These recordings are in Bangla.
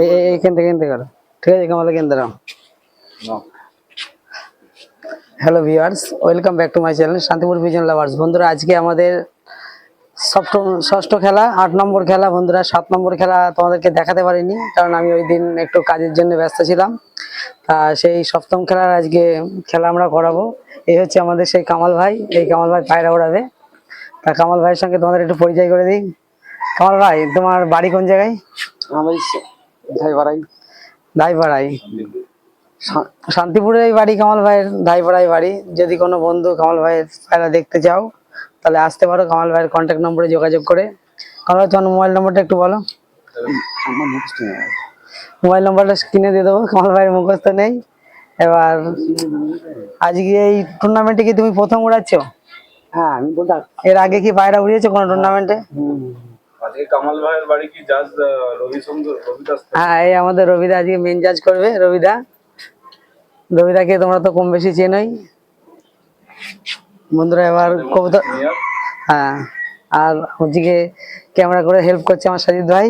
এই- এই- এইখান থেকে এখান করো। ঠিক আছে কামাল কেন্দ্র hello viewers welcome back to my channel Shantipur vision lovers বন্ধুরা আজকে আমাদের সপ্তম ষষ্ঠ খেলা আট নম্বর খেলা। বন্ধুরা সাত নম্বর খেলা তোমাদেরকে দেখাতে পারিনি কারণ আমি ওই দিন একটু কাজের জন্য ব্যস্ত ছিলাম। তা সেই সপ্তম খেলার আজকে খেলা আমরা করাবো। এই হচ্ছে আমাদের সেই কামাল ভাই। এই কামাল ভাই পায়রা ওড়াবে তা কামাল ভাইয়ের সঙ্গে তোমাদের একটু পরিচয় করে দিই। কামাল ভাই তোমার বাড়ি কোন জায়গায়? আমার শান্তিপুরে বাড়ি কামাল ভাইয়ের দাইপাড়ায় বাড়ি। যদি কোনো বন্ধু কামাল ভাইয়ের পায়রা দেখতে চাও তাহলে আসতে পারো। কামাল ভাইয়ের কন্ট্যাক্ট নম্বরে যোগাযোগ করে। কামাল ভাই তোমার মোবাইল নম্বরটা একটু বলো। মোবাইল নম্বরটা কিনে দিয়ে দেবো। কামাল ভাইয়ের মুখস্থ নেই। এবার আজকে এই টুর্নামেন্টে কি তুমি প্রথম উড়াচ্ছ? হ্যাঁ আমি এর আগে কি পায়রা উড়িয়েছো কোনো টুর্নামেন্টে হ্যাঁ এই আমাদের রবিদা আজকে মেন জাজ করবে রবিদা। রবিদাকে তোমরা তো কম বেশি চেনোই। বন্ধুরা এবার কবুতর হ্যাঁ আর হচ্ছে ক্যামেরা করে হেল্প করছে আমার সাজিদ ভাই।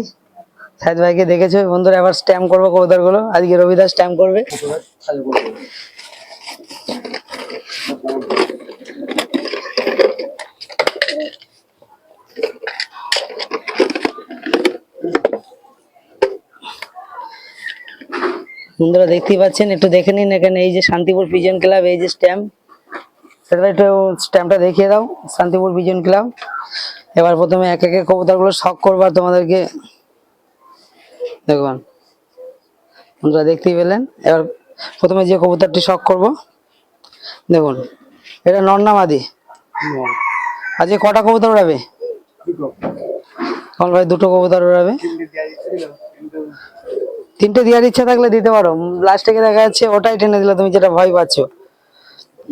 সাজিদ ভাইকে দেখেছ? বন্ধুরা এবার স্ট্যাম্প করব কবুতরগুলো আজকে রবিদা স্ট্যাম্প করবে। বন্ধুরা দেখতেই পাচ্ছেন একটু দেখে নিন এখানে এই যে শান্তিপুর পিজন ক্লাব এই যে স্ট্যাম্প সেটা একটু স্ট্যাম্পটা দেখিয়ে দাও শান্তিপুর পিজন ক্লাব এবার প্রথমে এক একে কবুতরগুলো শখ করব আর তোমাদেরকে দেখুন। বন্ধুরা দেখতেই পেলেন? এবার প্রথমে যে কবুতরটি শখ করব দেখুন। এটা নন্নামাদি আজকে কটা কবুতর উড়াবে? ভাই দুটো কবুতর উড়াবে। তিনটে দেওয়ার ইচ্ছা থাকলে দিতে পারো। লাস্ট থেকে দেখা যাচ্ছে ওটাই টেনে দিলে তুমি যেটা ভয় পাচ্ছ।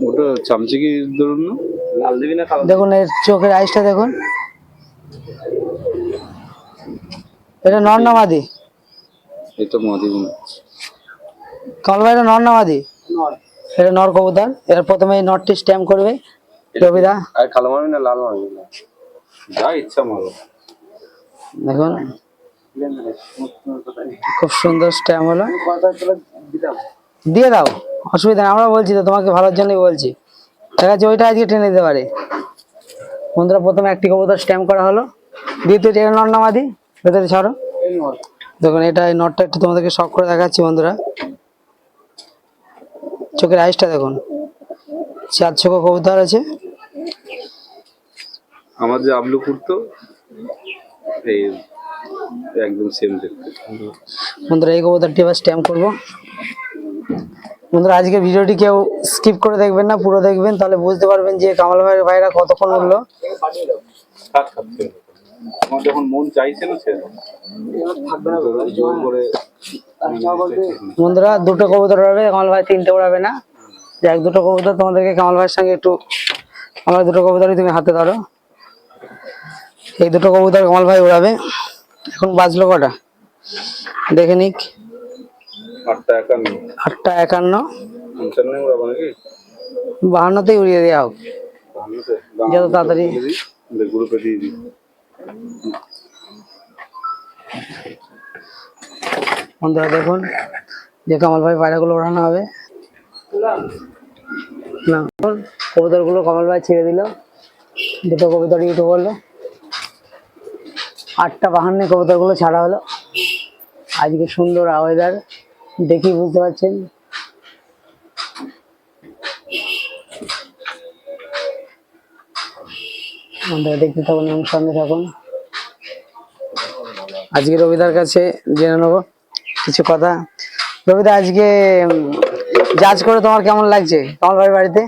ওটা চামচিকি ধরুন লাল দিবি না দেখুন এর চোখের আইসটা দেখুন। এটা নর না মাদি এটা মাদি ভাই এটা নর। না মাদি এটা নর কবুতর। এর প্রথমে এই নটটি স্ট্যাম্প করবে। রবিদা। আর কালো মারবি না লাল মারবি না? যা ইচ্ছা মারো। দেখুন। খুব সুন্দর স্ট্যাম্প হলো। দিয়ে দাও। অসুবিধা নেই আমরা বলছি তো তোমাকে ভালোর জন্যই বলছি। দেখা যাচ্ছে ওইটা আজকে টেনে দিতে পারে। বন্ধুরা প্রথমে একটি কবুতর স্ট্যাম্প করা হলো। দ্বিতীয় এটা নর না মাদি ভেতরে ছাড়ো। দেখুন এটা এই নটটা একটু তোমাদেরকে শখ করে দেখাচ্ছি বন্ধুরা। চোখের আইসটা দেখুন। চার চোখ কবুতর আছে। আমার যে আবলু করতো এই একদম সেম দেখতে বন্ধুরা এই কবুতরটি এবার স্ট্যাম্প করব। বন্ধুরা আজকে ভিডিওটি কেউ স্কিপ করে দেখবেন না পুরো দেখবেন তাহলে বুঝতে পারবেন যে কামাল ভাইয়ের ভাইরা কতক্ষণ উঠল। আমার যখন মন চাইছে না বন্ধুরা দুটো কবুতর উড়াবে কামাল ভাই তিনটে উড়াবে না। যাক দুটো কবুতর তোমাদেরকে কামাল ভাইয়ের সঙ্গে একটু আমার দুটো কবুতরই তুমি হাতে ধরো। এই দুটো কবুতর কামাল ভাই উড়াবে। এখন বাজলো কটা? দেখে নিক। আটটা একান্ন। বাহান্নতেই উড়িয়ে দেওয়া হোক। যত তাড়াতাড়ি। গ্রুপে দিয়ে দিই? বন্ধুরা দেখুন যে কামাল ভাই পায়রাগুলো ওড়ানো হবে। না কবুতরগুলো কামাল ভাই ছেড়ে দিল। দুটো কবুতর ইউটু করল। আটটা বাহান্ন কবুতরগুলো ছাড়া হলো। আজকে সুন্দর ওয়েদার দেখি বুঝতে পারছেন? দেখতে থাকুন এবং সঙ্গে থাকুন। আজকে রবিদার কাছে জেনে নেব কিছু কথা। রবিদা, আজকে জাজ করে তোমার কেমন লাগছে? তোমার ভাই বাড়িতে?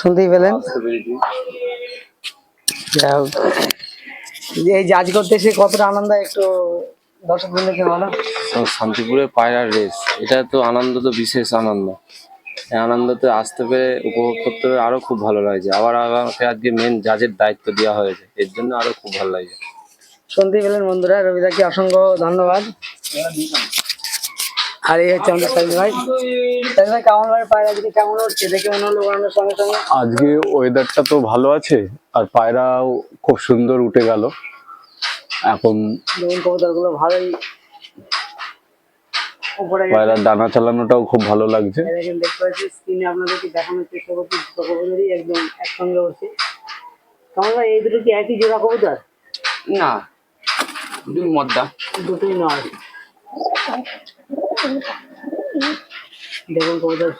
শুনতেই পেলেন। যাই হোক। যে এই জাজ করতে এসে কতটা আনন্দ একটু দর্শক বন্ধুকে বলো। তো শান্তিপুরে পায়রার রেস এটা তো আনন্দ তো বিশেষ আনন্দ। এই আনন্দতে আসতে পেরে উপভোগ করতে পেরে আরও খুব ভালো লাগছে। আবার আমাকে আজকে মেন জাজের দায়িত্ব দেওয়া হয়েছে। এর জন্য আরও খুব ভালো লাগছে। শুনতে পেলেন বন্ধুরা রবিদাকে অসংখ্য ধন্যবাদ। আর এই হচ্ছে আমাদের সাইজ ভাই। সাইজ ভাই কেমন ভাই পায়রা যদি কেমন হচ্ছে? দেখে মনে হলো ওড়ানোর সঙ্গে সঙ্গে। আজকে ওয়েদারটা তো ভালো আছে আর পায়রাও খুব সুন্দর উঠে গেল। এখন দেখুন কবুতরগুলো ভালোই। পায়রার দানা চালানোটাও খুব ভালো লাগছে। দেখতে পাচ্ছি স্ক্রিনে আপনাদেরকে দেখানোর চেষ্টা করছি দুটো কবুতরই একদম একসঙ্গে উঠছে। কেমন ভাই এই দুটো কি একই জোড়া কবুতর? না দুই মদ্দা। দুটোই নয়। দেখুন কবুতর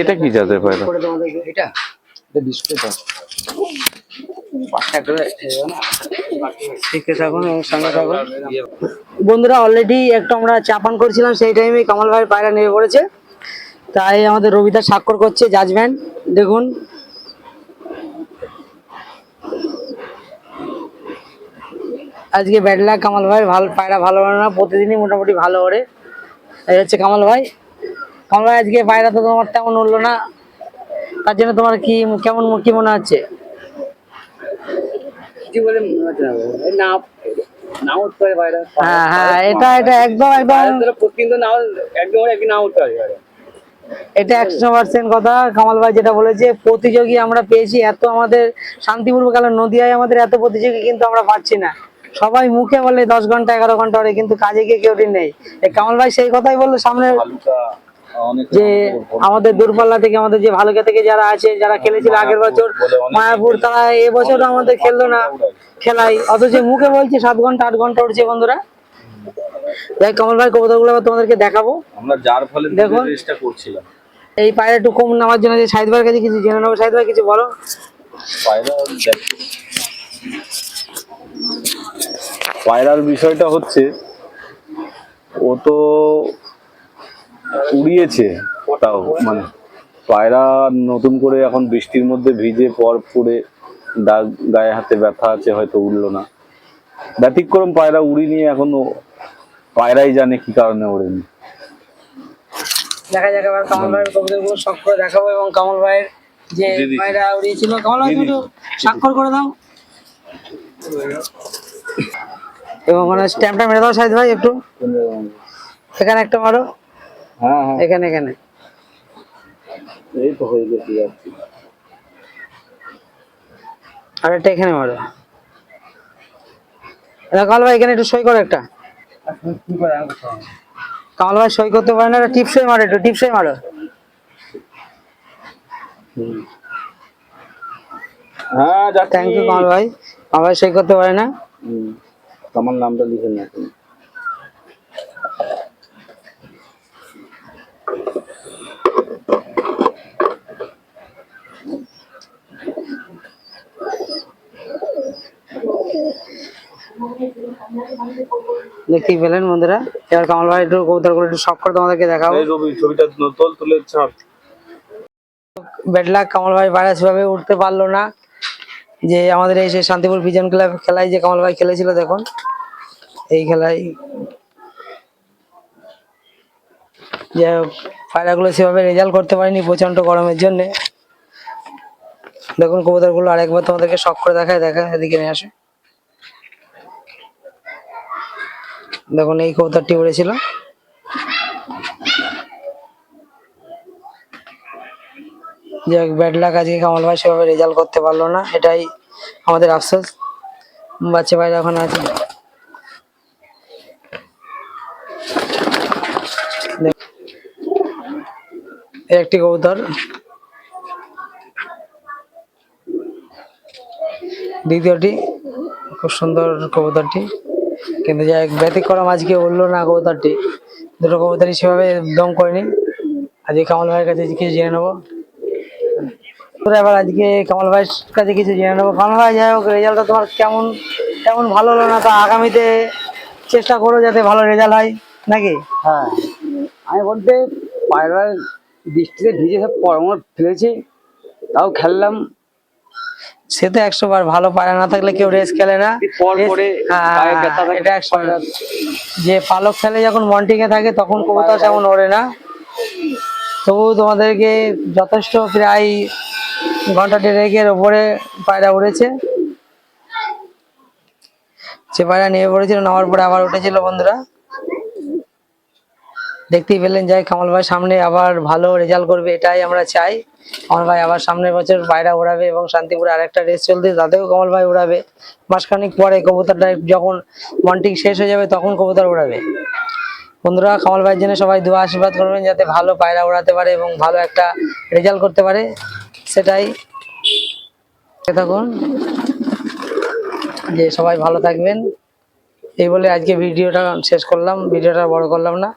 এটা কি জাতের পায়রা? করে তোমাদেরকে এটা? এটা ডিসপ্লে বন্ধুরা অলরেডি একটু আমরা চাপান করছিলাম সেই টাইমে কামাল ভাইয়ের পায়রা নেমে পড়েছে। তাই আমাদের রবিদা স্বাক্ষর করছে জাজমেন্ট দেখুন। আজকে ব্যাড লাক কামাল ভাইয়ের ভালো পায়রা ভালো না প্রতিদিনই মোটামুটি ভালো ওড়ে। এই হচ্ছে কামাল ভাই। কামাল ভাই আজকে পায়রা তো তোমার তেমন উঠল না। তার জন্য তোমার কি কেমন কি মনে হচ্ছে? হ্যাঁ হ্যাঁ এটা এটা একদম একদম। এটা একশো পার্সেন্ট কথা। কামাল ভাই যেটা বলেছে প্রতিযোগী আমরা পেয়েছি। এত আমাদের শান্তিপূর্ব কালের নদিয়ায় আমাদের এত প্রতিযোগী কিন্তু আমরা পাচ্ছি না। সবাই মুখে বলে দশ ঘণ্টা এগারো ঘণ্টা ওরে কিন্তু কাজে গিয়ে কেউ নেই। কামাল ভাই সেই কথাই বলল সামনে যে আমাদের দূরপাল্লা থেকে আমাদের যে ভালুকা থেকে যারা আছে যারা খেলেছিল আগের বছর মায়াপুর তারা এবছর আমাদের খেললো না খেলাই। অথচ মুখে বলছে সাত ঘণ্টা আট ঘণ্টা উঠছে বন্ধুরা। দেখ কামাল ভাই কবুতরগুলো তোমাদেরকে দেখাবো। আমরা যার ফলে দেখুন। চেষ্টা করছিলাম। এই পায়রা একটু কম নামার জন্য যে সাহিদ ভাইয়ের কাছে কিছু জেনে নেব। সাহিদ ভাই কিছু বলো। পায়রা পায়রার বিষয়টা হচ্ছে ও তো উড়িয়েছে তাও মানে পায়রা নতুন করে এখন বৃষ্টির মধ্যে ভিজে পর পুড়ে দাগ গায়ে হাতে ব্যথা আছে হয়তো উড়লো না। ব্যতিক্রম পায়রা উড়ি নিয়ে এখনও পায়রাই জানে কি কারণে ওড়েনি। দেখা যাক এবার কামাল ভাইয়ের কবিতাগুলো শখ করে দেখাবো এবং কামাল ভাইয়ের যে পায়রা উড়িয়েছিল কামাল ভাই স্বাক্ষর করে দাও। এবং ওখানে স্ট্যাম্পটা মেরে দাও সাহিদ ভাই একটু। এখানে একটা মারো। হ্যাঁ হ্যাঁ। এখানে এখানে। এই তো হয়ে গেছে আর একটা এখানে মারো। এটা কামাল ভাই এখানে একটু সই করো একটা। কি করে কামাল ভাই সই করতে পারে না একটা টিপসই মারো একটু টিপসই মারো। হ্যাঁ থ্যাংক ইউ কামাল ভাই। কামাল ভাই সই করতে পারে না। আমার নামটা লিখে নিয়ে। দেখতেই পেলেন বন্ধুরা? এবার কামাল ভাই একটু কবুতরগুলো একটু শখ করে তোমাদেরকে দেখাবো। রবি ছবিটা তোল তুলে ছাপ ব্যাড লাক কামাল ভাই ভাইরাস ভাবে উঠতে পারল না। যে আমাদের এই সেই শান্তিপুর ভিজন ক্লাব খেলায় যে কামাল ভাই খেলেছিল, দেখুন। এই খেলায় যে পায়রাগুলো সেভাবে রেজাল্ট করতে পারেনি প্রচণ্ড গরমের জন্য। দেখুন কবুতরগুলো আরেকবার তোমাদেরকে শখ করে দেখায় দেখা এদিকে নিয়ে আসে। দেখুন এই কবুতরটি উড়েছিল। যাক ব্যাড লাক আজকে কামাল ভাই সেভাবে রেজাল্ট করতে পারল না, এটাই আমাদের আফসোস। বাচ্চা ভাই এখন আছে। একটি কবুতর। দ্বিতীয়টি, খুব সুন্দর কবুতরটি। কিন্তু হোক, ব্যতিক্রম আজকে উঠল না কবুতরটি। দুটো কবুতরই সেভাবে দম করেনি। আজকে কামাল ভাইয়ের কাছে কিছু জেনে নেব। তোরা এবার আজকে কামাল ভাইয়ের কাছে কিছু জেনে নেব। কামাল ভাই যাই হোক রেজাল্টটা তোমার কেমন কেমন ভালো হলো না তা আগামীতে চেষ্টা করো যাতে ভালো রেজাল্ট হয় নাকি? হ্যাঁ আমি বলতে পায়রার বৃষ্টিতে ভিজে সব পরমর ফেলেছি তাও খেললাম। সে তো একশো বার ভালো পায়রা না থাকলে কেউ রেস খেলে না। হ্যাঁ, এটা একশো যে পালক খেলে যখন মন্টিংয়ে থাকে তখন কবুতর তেমন ওড়ে না। তবু তোমাদেরকে যথেষ্ট প্রায় ঘণ্টা দেড়েকের ওপরে পায়রা উড়েছে। সে পায়রা নেমে পড়েছিল, নামার পরে আবার উঠেছিল বন্ধুরা। দেখতেই পেলেন, যাই কামাল ভাই সামনে আবার ভালো রেজাল্ট করবে, এটাই আমরা চাই। কমল ভাই আবার সামনের বছর পায়রা উড়াবে এবং শান্তিপুরে আরেকটা রেস চলতে, তাতেও কমল ভাই উড়াবে। মাসখানিক পরে কবুতরটা যখন মন্টিং শেষ হয়ে যাবে, তখন কবুতর উড়াবে। বন্ধুরা কামাল ভাইয়ের জন্য সবাই দোয়া, আশীর্বাদ করবেন যাতে ভালো পায়রা উড়াতে পারে এবং ভালো একটা রেজাল্ট করতে পারে। সেটাই। থাকুন। যে সবাই ভালো থাকবেন। এই বলে আজকে ভিডিওটা শেষ করলাম। ভিডিওটা বড় করলাম না।